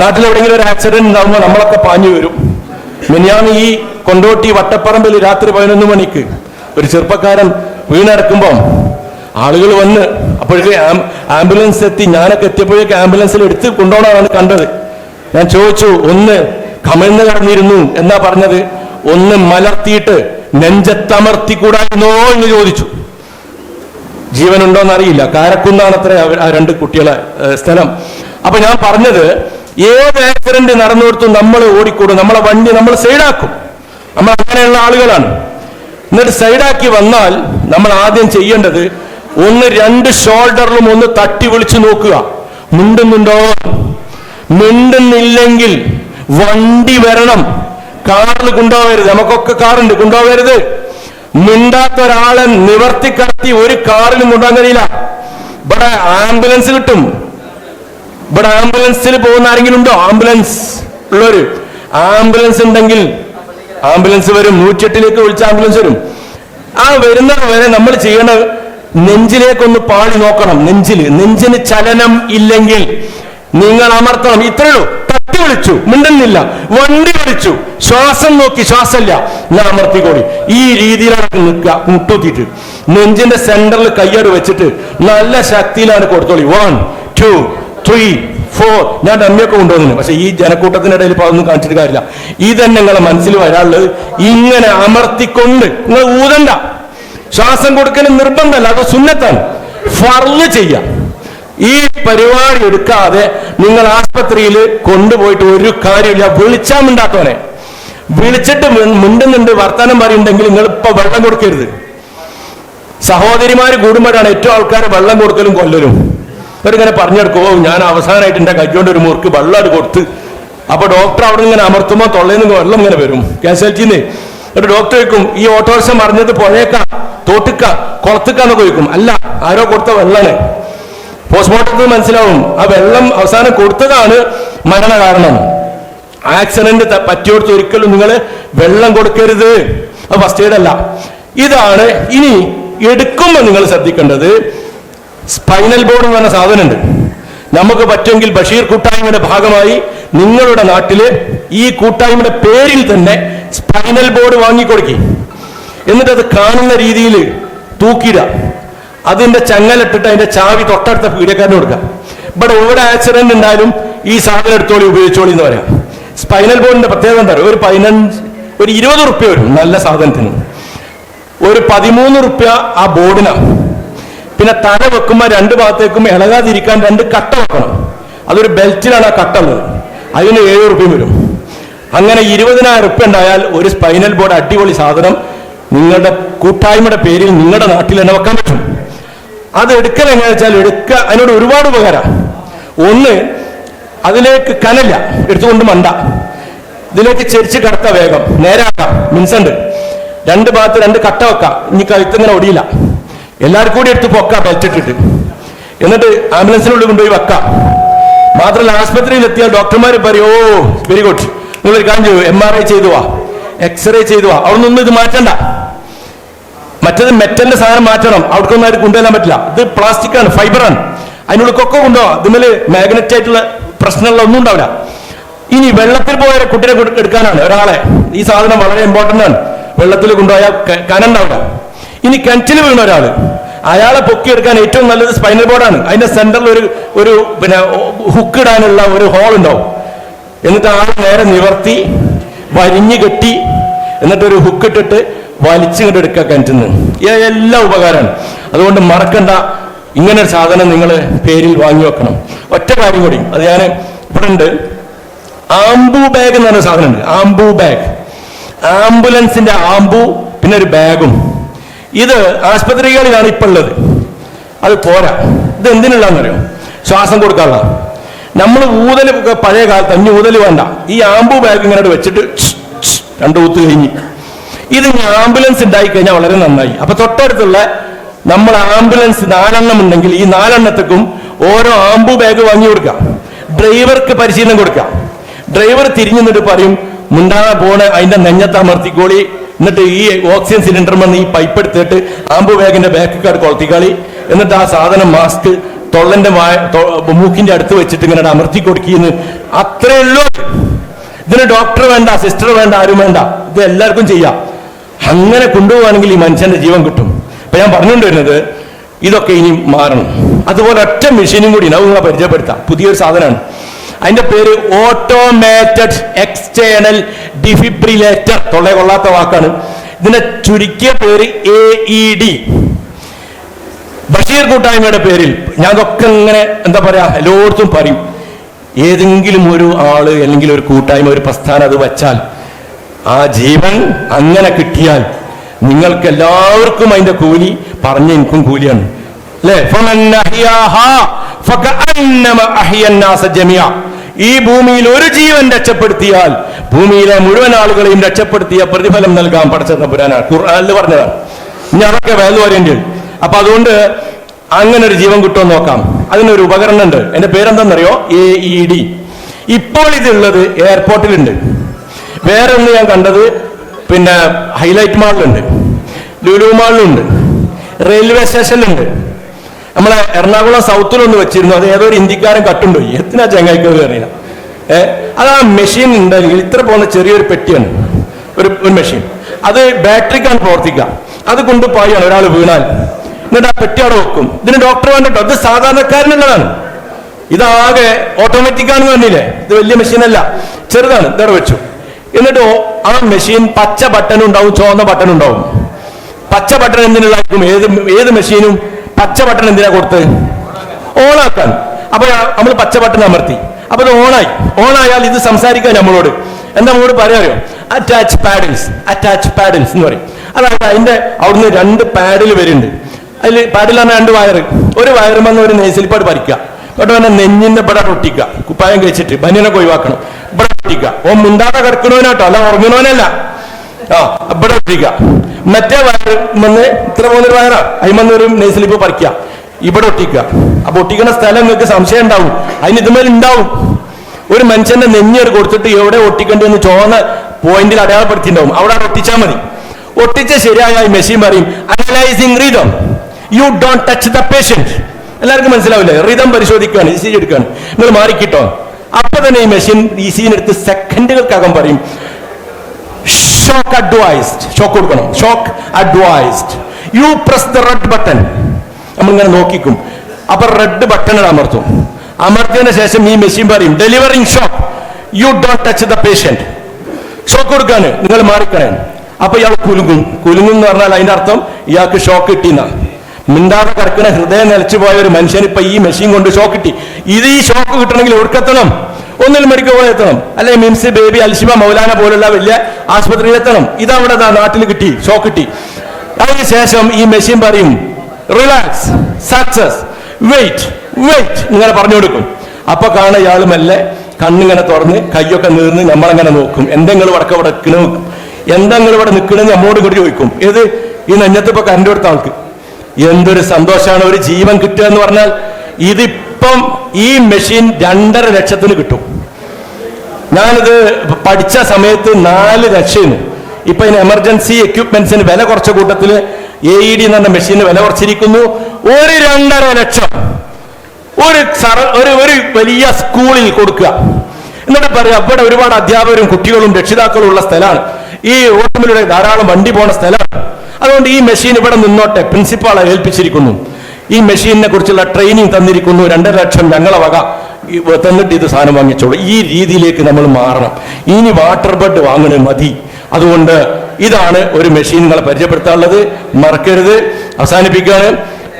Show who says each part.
Speaker 1: നാട്ടിലെവിടെയെങ്കിലും ഒരു ആക്സിഡന്റ് ഉണ്ടാകുമ്പോൾ നമ്മളൊക്കെ പാഞ്ഞു വരും. മിനിയാന്ന് ഈ കൊണ്ടോട്ടി വട്ടപ്പറമ്പിൽ രാത്രി പതിനൊന്ന് മണിക്ക് ഒരു ചെറുപ്പക്കാരൻ വീണടക്കുമ്പോൾ ആളുകൾ വന്ന് അപ്പോഴേക്ക് ആംബുലൻസ് എത്തി. ഞാനൊക്കെ എത്തിയപ്പോഴേക്ക് ആംബുലൻസിൽ എടുത്ത് കൊണ്ടുപോകണമെന്നാണ് കണ്ടത്. ഞാൻ ചോദിച്ചു ഒന്ന് കമിഴ്ന്ന് കടന്നിരുന്നു. എന്നാ പറഞ്ഞത്? ഒന്ന് മലർത്തിയിട്ട് നെഞ്ചത്തമർത്തിക്കൂടായിരുന്നോ എന്ന് ചോദിച്ചു. ജീവനുണ്ടോ എന്നറിയില്ല കാരക്കുന്നാണ് അത്ര ആ രണ്ട് കുട്ടികളെ സ്ഥലം. അപ്പൊ ഞാൻ പറഞ്ഞത് ഏത് ആക്സിഡന്റ് നടന്നിടത്തും നമ്മൾ ഓടിക്കൂടും നമ്മളെ വണ്ടി നമ്മൾ സൈഡാക്കും. നമ്മൾ അങ്ങനെയുള്ള ആളുകളാണ്. എന്നിട്ട് സൈഡാക്കി വന്നാൽ നമ്മൾ ആദ്യം ചെയ്യേണ്ടത് ഒന്ന് രണ്ട് ഷോൾഡറിലും ഒന്ന് തട്ടി വിളിച്ചു നോക്കുക. മിണ്ടുന്നുണ്ടോ? മിണ്ടുന്നില്ലെങ്കിൽ വണ്ടി വരണം. കാറിൽ കൊണ്ടുപോകരുത്. നമുക്കൊക്കെ കാറുണ്ട്. കൊണ്ടുപോകരുത്. മിണ്ടാത്ത ഒരാളെ നിവർത്തി കടത്തി ഒരു കാറിലും കൊണ്ടുപോകാൻ കഴിയില്ല. ഇവിടെ ആംബുലൻസ് കിട്ടും. ഇവിടെ ആംബുലൻസിൽ പോകുന്ന ആരെങ്കിലും ഉണ്ടോ? ആംബുലൻസ് ഉള്ളവര്. ആംബുലൻസ് ഉണ്ടെങ്കിൽ ആംബുലൻസ് വരും. നൂറ്റിയെട്ടിലേക്ക് വിളിച്ച ആംബുലൻസ് വരും. ആ വരുന്നത് വരെ നമ്മൾ ചെയ്യേണ്ട നെഞ്ചിലേക്കൊന്ന് പാടി നോക്കണം. നെഞ്ചിൽ. നെഞ്ചിന് ചലനം ഇല്ലെങ്കിൽ നിങ്ങൾ അമർത്തണം. ഇത്രയോ തട്ടി വിളിച്ചു. മിണ്ടുന്നില്ല. വണ്ടി വിളിച്ചു. ശ്വാസം നോക്കി. ശ്വാസമില്ല. ഞാൻ അമർത്തിക്കോളി. ഈ രീതിയിലാണ് നിൽക്കുക. മുട്ടുത്തിയിട്ട് നെഞ്ചിന്റെ സെന്ററിൽ കയ്യട് വെച്ചിട്ട് നല്ല ശക്തിയിലാണ് കൊടുത്തോളി. വൺ ടു ത്രീ ഫോർ ഞാൻ ഡമ്മിയൊക്കെ കൊണ്ടുവന്നു പക്ഷെ ഈ ജനക്കൂട്ടത്തിനിടയിൽ ഇപ്പൊ അതൊന്നും കാണിച്ചിട്ട് കാര്യമില്ല. ഈ തന്നെ നിങ്ങളെ മനസ്സിൽ വരാനുള്ളത് ഇങ്ങനെ അമർത്തിക്കൊണ്ട് നിങ്ങൾ ഊതണ്ട. ശ്വാസം കൊടുക്കൽ നിർബന്ധമല്ല അത് സുന്നത്താണ്. ഫർൾ ചെയ്യാം ഈ പരിപാടി എടുക്കാതെ നിങ്ങൾ ആസ്പത്രിയിൽ കൊണ്ടുപോയിട്ട് ഒരു കാര്യമില്ല വിളിച്ചാൽ മിണ്ടാത്തവനെ. വിളിച്ചിട്ട് മിണ്ടുന്നുണ്ട് വർത്തമാനം പറയുന്നുണ്ടെങ്കിൽ നിങ്ങൾ ഇപ്പൊ വെള്ളം കൊടുക്കരുത്. സഹോദരിമാര് കൂടുമ്പോഴാണ് ഏറ്റവും ആൾക്കാർ വെള്ളം കൊടുക്കലും കൊല്ലലും. ഇവരിങ്ങനെ പറഞ്ഞെടുക്കുമോ ഞാൻ അവസാനമായിട്ട് എന്റെ കൈകൊണ്ട് ഒരു മുറുക്ക് വെള്ളം കൊടുത്ത് അപ്പൊ ഡോക്ടർ അവിടെ ഇങ്ങനെ അമർത്തുമ്പോൾ തൊള്ളയിൽ നിന്ന് വെള്ളം ഇങ്ങനെ വരും. കാസ്വാലിറ്റിന്ന് ഒരു ഡോക്ടർ ചോദിക്കും ഈ ഓട്ടോറിക്ഷ മറിഞ്ഞത് പുഴയേക്ക തോട്ടുക്ക കുളത്തുക്കാന്നൊക്കെ ചോദിക്കും. അല്ല ആരോ കൊടുത്ത വെള്ളമാണ് പോസ്റ്റ്മോർട്ടത്തിൽ മനസ്സിലാവും ആ വെള്ളം അവസാനം കൊടുത്തതാണ് മരണ കാരണം. ആക്സിഡന്റ് പറ്റിയോടത്ത് ഒരിക്കലും നിങ്ങൾ വെള്ളം കൊടുക്കരുത്. അത് ഫസ്റ്റ് എയ്ഡ് അല്ല. ഇതാണ് ഇനി എടുക്കുമ്പോൾ നിങ്ങൾ ശ്രദ്ധിക്കേണ്ടത്. സ്പൈനൽ ബോർഡ് എന്ന് പറഞ്ഞ സാധനമുണ്ട്. നമുക്ക് പറ്റുമെങ്കിൽ ബഷീർ കൂട്ടായ്മയുടെ ഭാഗമായി നിങ്ങളുടെ നാട്ടിൽ ഈ കൂട്ടായ്മയുടെ പേരിൽ തന്നെ സ്പൈനൽ ബോർഡ് വാങ്ങിക്കൊടുക്കി. എന്നിട്ട് അത് കാണുന്ന രീതിയിൽ തൂക്കിയിടുക. അതിന്റെ ചങ്ങലിട്ടിട്ട് അതിന്റെ ചാവി തൊട്ടടുത്ത പീഡിയക്കാരന് കൊടുക്കുക. ഇവിടെ എവിടെ ആക്സിഡന്റ് ഉണ്ടായാലും ഈ സാധനം എടുത്തോളി ഉപയോഗിച്ചോളി എന്ന് പറയാം. സ്പൈനൽ ബോർഡിന്റെ പ്രത്യേകത എന്താ ഒരു പതിനഞ്ച് ഒരു ഇരുപത് റുപ്യ വരും നല്ല സാധനത്തിന്. ഒരു പതിമൂന്ന് റുപ്യ ആ ബോർഡിനാണ് പിന്നെ തല വെക്കുമ്പോൾ രണ്ട് ഭാഗത്തേക്കും ഇളകാതിരിക്കാൻ രണ്ട് കട്ട വെക്കണം. അതൊരു ബെൽറ്റിലാണ് ആ കട്ട ഉള്ളത്. അതിന് ഏഴ് റുപ്യ വരും. അങ്ങനെ ഇരുപതിനായിരം റുപ്യ ഉണ്ടായാൽ ഒരു സ്പൈനൽ ബോർഡ് അടിപൊളി സാധനം നിങ്ങളുടെ കൂട്ടായ്മയുടെ പേരിൽ നിങ്ങളുടെ നാട്ടിൽ തന്നെ വെക്കാൻ പറ്റും. അത് എടുക്കൽ എങ്ങനെയാ വെച്ചാൽ എടുക്കുക അതിനോട് ഒരുപാട് ഉപകാരം. ഒന്ന് അതിലേക്ക് കനല്ല എടുത്തുകൊണ്ട് മണ്ട. ഇതിലേക്ക് ചെരിച്ച് കടത്ത വേഗം. നേരാക്കാം മിൻസണ്ട്. രണ്ട് ഭാഗത്ത് രണ്ട് കട്ട വെക്കാം. ഇനി കഴുത്തിങ്ങനെ ഒടിയില്ല. എല്ലാവർക്കും കൂടി എടുത്ത് പൊക്ക ബെൽറ്റ് ഇട്ടിട്ട്. എന്നിട്ട് ആംബുലൻസിനുള്ളിൽ കൊണ്ടുപോയി വെക്കാം. മാത്രമല്ല ആസ്പത്രിയിൽ എത്തിയാൽ ഡോക്ടർമാർ പറയും ഓ വെരി ഗുഡ് നിങ്ങൾ ഒരു കാര്യം ചെയ്യൂ എം ആർ ഐ ചെയ്തു വാ. എക്സ്റേ ചെയ്തു വാ. അവിടെ നിന്നൊന്നും ഇത് മാറ്റണ്ട. മറ്റത് മെറ്റലിന്റെ സാധനം മാറ്റണം. അവിടേക്കൊന്നും ആരും കൊണ്ടുവരാൻ പറ്റില്ല. ഇത് പ്ലാസ്റ്റിക് ആണ് ഫൈബറാണ് അതിനുള്ളിലൊക്കെ കൊണ്ടുപോകാം ഇതിൽ മാഗ്നറ്റ് ആയിട്ടുള്ള പ്രശ്നമുള്ള ഒന്നും ഉണ്ടാവില്ല. ഇനി വെള്ളത്തിൽ പോയ കുട്ടിയെ എടുക്കാനാണ് ഒരാളെ. ഈ സാധനം വളരെ ഇമ്പോർട്ടന്റ് ആണ്. വെള്ളത്തിൽ കൊണ്ടുപോയാൽ കനണ്ടാവില്ല ഇനി കിണറ്റിൽ വീണ ഒരാൾ. അയാളെ പൊക്കിയെടുക്കാൻ ഏറ്റവും നല്ലത് സ്പൈനൽ ബോർഡാണ് അതിന്റെ സെന്ററിൽ ഒരു ഒരു പിന്നെ ഹുക്ക് ഇടാനുള്ള ഒരു ഹോൾ ഉണ്ടാവും. എന്നിട്ട് ആൾ നേരെ നിവർത്തി വരിഞ്ഞു കെട്ടി എന്നിട്ട് ഒരു ഹുക്ക് ഇട്ടിട്ട് വലിച്ചിങ്ങോട്ട് എടുക്കുക കിണറ്റിൽ നിന്ന് എല്ലാം ഉപകാരമാണ്. അതുകൊണ്ട് മറക്കണ്ട. ഇങ്ങനെ ഒരു സാധനം നിങ്ങൾ പേരിൽ വാങ്ങി വെക്കണം. ഒറ്റ കാര്യം കൂടി. അത് ഞാൻ ഇവിടെ ഉണ്ട് ആംബു ബാഗ് എന്ന് പറഞ്ഞ സാധനമുണ്ട്. ആംബു ബാഗ് ആംബുലൻസിന്റെ ആംബു പിന്നെ ഒരു ബാഗും ഇത് ആശുപത്രികളിലാണ് ഇപ്പൊ ഉള്ളത് അത് പോരാ. ഇത് എന്തിനുള്ളതെന്നറിയോ ശ്വാസം കൊടുക്കാനുള്ള. നമ്മൾ ഊതൽ പഴയ കാലത്ത് അഞ്ഞ് ഊതൽ വേണ്ട. ഈ ആംബു ബാഗ് ഇങ്ങനെ വെച്ചിട്ട് രണ്ട് ഊത്ത് കഴിഞ്ഞ്. ഇത് ആംബുലൻസ് ഉണ്ടായി കഴിഞ്ഞാൽ വളരെ നന്നായി. അപ്പൊ തൊട്ടടുത്തുള്ള നമ്മൾ ആംബുലൻസ് നാലെണ്ണം ഉണ്ടെങ്കിൽ ഈ നാലെണ്ണത്തേക്കും ഓരോ ആംബു ബാഗ് വാങ്ങി കൊടുക്കാം. ഡ്രൈവർക്ക് പരിശീലനം കൊടുക്കാം. ഡ്രൈവർ തിരിഞ്ഞു നിന്നിട്ട് പറയും മുണ്ടാതെ പോണ അതിന്റെ നെഞ്ഞത്ത് അമർത്തിക്കോളി എന്നിട്ട് ഈ ഓക്സിജൻ സിലിണ്ടർ വന്ന് ഈ പൈപ്പ് എടുത്തിട്ട് ആംബു കാർഡ് കൊളത്തിക്കാളി എന്നിട്ട് ആ സാധനം മാസ്ക് തൊള്ളന്റെ മൂക്കിന്റെ അടുത്ത് വെച്ചിട്ട് ഇങ്ങനെ അമർത്തി കൊടുക്കുന്നു. അത്രേ ഉള്ളൂ. ഇതിന് ഡോക്ടർ വേണ്ട സിസ്റ്റർ വേണ്ട ആരും വേണ്ട. ഇത് എല്ലാവർക്കും ചെയ്യാം. അങ്ങനെ കൊണ്ടുപോവാണെങ്കിൽ ഈ മനുഷ്യന്റെ ജീവൻ കിട്ടും. അപ്പൊ ഞാൻ പറഞ്ഞുകൊണ്ട് വരുന്നത് ഇതൊക്കെ ഇനി മാറണം. അതുപോലെ ഒറ്റ മെഷീനും കൂടി നമുക്ക് പരിചയപ്പെടുത്താം. പുതിയൊരു സാധനമാണ്. അതിന്റെ പേര് ഓട്ടോമേറ്റഡ് എക്സ്റ്റേണൽ ഡിഫിബ്രിലേറ്റർ തൊള്ളേ കൊള്ളാത്ത വാക്കാണ്. ഇതിന്റെ ചുരുക്കിയ പേര് എ ഇ ഡി ബഷീർ കൂട്ടായ്മയുടെ പേരിൽ ഞാൻ ഇതൊക്കെ ഇങ്ങനെ എന്താ പറയാ എല്ലായിടത്തും പറയും. ഏതെങ്കിലും ഒരു ആൾ അല്ലെങ്കിൽ ഒരു കൂട്ടായ്മ ഒരു പ്രസ്ഥാനം അത് വച്ചാൽ ആ ജീവൻ അങ്ങനെ കിട്ടിയാൽ നിങ്ങൾക്ക് എല്ലാവർക്കും അതിന്റെ കൂലി പറഞ്ഞ എനിക്കും കൂലിയാണ്. അല്ലേ? ഈ ഭൂമിയിൽ ഒരു ജീവൻ രക്ഷപ്പെടുത്തിയാൽ ഭൂമിയിലെ മുഴുവൻ ആളുകളെയും രക്ഷപ്പെടുത്തിയ പ്രതിഫലം നൽകാൻ പഠിച്ച തമ്പുരാനാണ് ഖുർആനിൽ പറഞ്ഞതാണ്. ഇനി അതൊക്കെ വേദ വരേണ്ടി വരും അപ്പൊ അതുകൊണ്ട് അങ്ങനെ ഒരു ജീവൻ കിട്ടുമോ നോക്കാം. അതിനൊരു ഉപകരണം ഉണ്ട്. എന്റെ പേരെന്താണെന്നറിയോ? എ ഇ ഡി ഇപ്പോൾ ഇതുള്ളത് എയർപോർട്ടിലുണ്ട് വേറെ ഒന്ന് ഞാൻ കണ്ടത് പിന്നെ ഹൈലൈറ്റ് മാളിലുണ്ട് ലുലു മാളിലുണ്ട് റെയിൽവേ സ്റ്റേഷനിലുണ്ട് നമ്മളെ എറണാകുളം സൗത്തിലൊന്ന് വെച്ചിരുന്നു. അത് ഏതോ ഒരു ഇന്ത്യക്കാരൻ കട്ടുണ്ടോയി എത്തിനാ ചങ്ങായിക്കോ അറിയില്ല. ഏ അത് ആ മെഷീൻ ഉണ്ടെങ്കിൽ ഇത്ര പോകുന്ന ചെറിയൊരു പെട്ടിയാണ്. ഒരു ഒരു മെഷീൻ അത് ബാറ്ററിക്കാണ് പ്രവർത്തിക്കുക. അത് കൊണ്ട് പായാണ് ഒരാൾ വീണാൽ. എന്നിട്ട് ആ പെട്ടി അവിടെ വെക്കും. ഇതിന് ഡോക്ടർ വേണ്ടട്ടോ. അത് സാധാരണക്കാരനുള്ളതാണ്. ഇതാകെ ഓട്ടോമാറ്റിക് ആണെന്ന് പറഞ്ഞില്ലേ? ഇത് വലിയ മെഷീനല്ല ചെറുതാണ്. ഇതവിടെ വെച്ചു. എന്നിട്ട് ആ മെഷീൻ പച്ച ബട്ടൺ ഉണ്ടാവും ചുവന്ന ബട്ടൺ ഉണ്ടാവും. പച്ച ബട്ടൺ എന്തിനുള്ളതായിരിക്കും? ഏത് ഏത് മെഷീനും പച്ച ബട്ടൺ എന്തിനാ കൊടുത്ത്? ഓണാക്കാൻ. അപ്പൊ നമ്മൾ പച്ച ബട്ടൺ അമർത്തി. അപ്പൊ ഇത് ഓണായി. ഓണായാൽ ഇത് സംസാരിക്കാൻ നമ്മളോട്. എന്താ നമ്മളോട് പറയാറിയോ അറ്റാച്ച് പാഡിൽസ് അറ്റാച്ച് പാഡിൽസ് എന്ന് പറയും. അതായത് അതിന്റെ അവിടുന്ന് രണ്ട് പാഡിൽ വരുന്നുണ്ട്. അതിൽ പാഡിൽ പറഞ്ഞാൽ രണ്ട് വയറ് ഒരു വയറുമെന്ന് ഒരു നെയ്സിലിപ്പാട് പറിക്കുക. എന്നിട്ട് തന്നെ നെഞ്ഞിന്റെ ഇവിടെ പൊട്ടിക്കുക. കുപ്പായം കഴിച്ചിട്ട് ബനിയനൊക്കെ ഒഴിവാക്കണം. ഇവിടെ പൊട്ടിക്കുക. ഓ മുണ്ടാതെ കിടക്കണോനാട്ടോ അല്ല ഉറങ്ങണോനല്ല ആ ഇവിടെ ഒട്ടിക്കുക മറ്റേ വയർ ഇത്ര പോകുന്നൊരു വയറാ. അതിമന്ന് ഒരു നെയ്സിലിപ്പ് പറിക്കുക. ഇവിടെ ഒട്ടിക്കുക. അപ്പൊ ഒട്ടിക്കുന്ന സ്ഥലം നിങ്ങൾക്ക് സംശയം ഉണ്ടാവും. അതിന് ഇതുമേൽ ഉണ്ടാവും. ഒരു മനുഷ്യന്റെ നെഞ്ഞൊരു കൊടുത്തിട്ട് എവിടെ ഒട്ടിക്കേണ്ടി ചോന്ന പോയിന്റിൽ അടയാളപ്പെടുത്തിണ്ടാവും അവിടെ ഒട്ടിച്ചാൽ മതി. ഒട്ടിച്ച ശരിയായ മെഷീൻ പറയും analysing rhythm you don't touch the patient എല്ലാവർക്കും മനസ്സിലാവില്ലേ? റിതം പരിശോധിക്കുകയാണ് ഇ സി ജി എടുക്കുകയാണ് നിങ്ങൾ മാറിക്കിട്ടോ. അപ്പൊ തന്നെ ഈ മെഷീൻ ഇ സി എടുത്ത് സെക്കൻഡുകൾക്കകം പറയും. ഷോക്ക് അഡ്വൈസ്ഡ് ഷോക്ക് കൊടുക്കണം. Shock advised you press the red button നമ്മളിങ്ങനെ നോക്കിക്കും. അപ്പൊ റെഡ് ബട്ടൺ അമർത്തും അമർത്തിയതിന് ശേഷം ഈ മെഷീൻ പറയും delivering shock you don't touch the patient shock കൊടുക്കാണ് നിങ്ങൾ മാറിക്കണേ അപ്പൊ ഇയാൾ കുലുങ്ങും. കുലുങ്ങും എന്ന് പറഞ്ഞാൽ അതിന്റെ അർത്ഥം ഇയാൾക്ക് ഷോക്ക് കിട്ടിയെന്ന മിണ്ടാതെ കിടക്കുന്ന ഹൃദയം നിലച്ചു പോയ ഒരു മനുഷ്യന് ഇപ്പൊ ഈ മെഷീൻ കൊണ്ട് ഷോക്ക് കിട്ടി. ഇത് ഈ ഷോക്ക് കിട്ടണമെങ്കിൽ ഒടുക്കെത്തണം ഒന്നിൽ മെഡിക്കൽ കോളേജ് എത്തണം. അല്ലെ മിംസ് ബേബി അൽഷിബ മൗലാന പോലുള്ള വലിയ ആശുപത്രിയിൽ എത്തണം. ഇതവിടെ നാട്ടിൽ കിട്ടി ഷോക്ക് കിട്ടി. അതിനുശേഷം ഈ മെഷീൻ പറയും റിലാക്സ് സക്സസ് വെയിറ്റ് വെയിറ്റ് ഇങ്ങനെ പറഞ്ഞു കൊടുക്കും. അപ്പൊ കാണുന്ന ഇയാൾ മെല്ലെ കണ്ണിങ്ങനെ തുറന്ന് കൈയൊക്കെ നീർന്ന് നമ്മളങ്ങനെ നോക്കും. എന്തെങ്കിലും വടക്ക ഇവിടെ നിൽക്കണ? എന്തെങ്കിലും ഇവിടെ നിൽക്കണമെന്ന് നമ്മളോട് കൂടി ചോദിക്കും. ഏത്? ഈ നെഞ്ഞത്ത് ഇപ്പൊ കരണ്ട് കൊടുത്ത ആൾക്ക്. എന്തൊരു സന്തോഷമാണ് ഒരു ജീവൻ കിട്ടുക എന്ന് പറഞ്ഞാൽ ഇതിപ്പം ഈ മെഷീൻ രണ്ടര ലക്ഷത്തിന് കിട്ടും. ഞാനിത് പഠിച്ച സമയത്ത് നാല് ലക്ഷം ഇപ്പൊ ഇതിന് എമർജൻസി എക്യുപ്മെന്റ്സിന് വില കുറച്ച കൂട്ടത്തിൽ എ ഇ ഡി എന്ന് പറഞ്ഞ മെഷീന് വില കുറച്ചിരിക്കുന്നു. ഒരു രണ്ടര ലക്ഷം. ഒരു ഒരു ഒരു വലിയ സ്കൂളിൽ കൊടുക്കുക. എന്നിട്ട് പറയാം അവിടെ ഒരുപാട് അധ്യാപകരും കുട്ടികളും രക്ഷിതാക്കളും ഉള്ള സ്ഥലമാണ്. ഈ ഓട്ടമിലൂടെ ധാരാളം വണ്ടി പോണ സ്ഥലമാണ്. അതുകൊണ്ട് ഈ മെഷീൻ ഇവിടെ നിന്നോട്ടെ പ്രിൻസിപ്പാളെ ഏൽപ്പിച്ചിരിക്കുന്നു. ഈ മെഷീനിനെ കുറിച്ചുള്ള ട്രെയിനിങ് തന്നിരിക്കുന്നു രണ്ടര ലക്ഷം ഞങ്ങളെ വക തന്നിട്ട് ഇത് സാധനം വാങ്ങിച്ചോളൂ. ഈ രീതിയിലേക്ക് നമ്മൾ മാറണം. ഇനി വാട്ടർ ബെഡ് വാങ്ങണേ മതി. അതുകൊണ്ട് ഇതാണ് ഒരു മെഷീൻ നിങ്ങളെ പരിചയപ്പെടുത്താനുള്ളത്. മറക്കരുത്. അവസാനിപ്പിക്കുകയാണ്.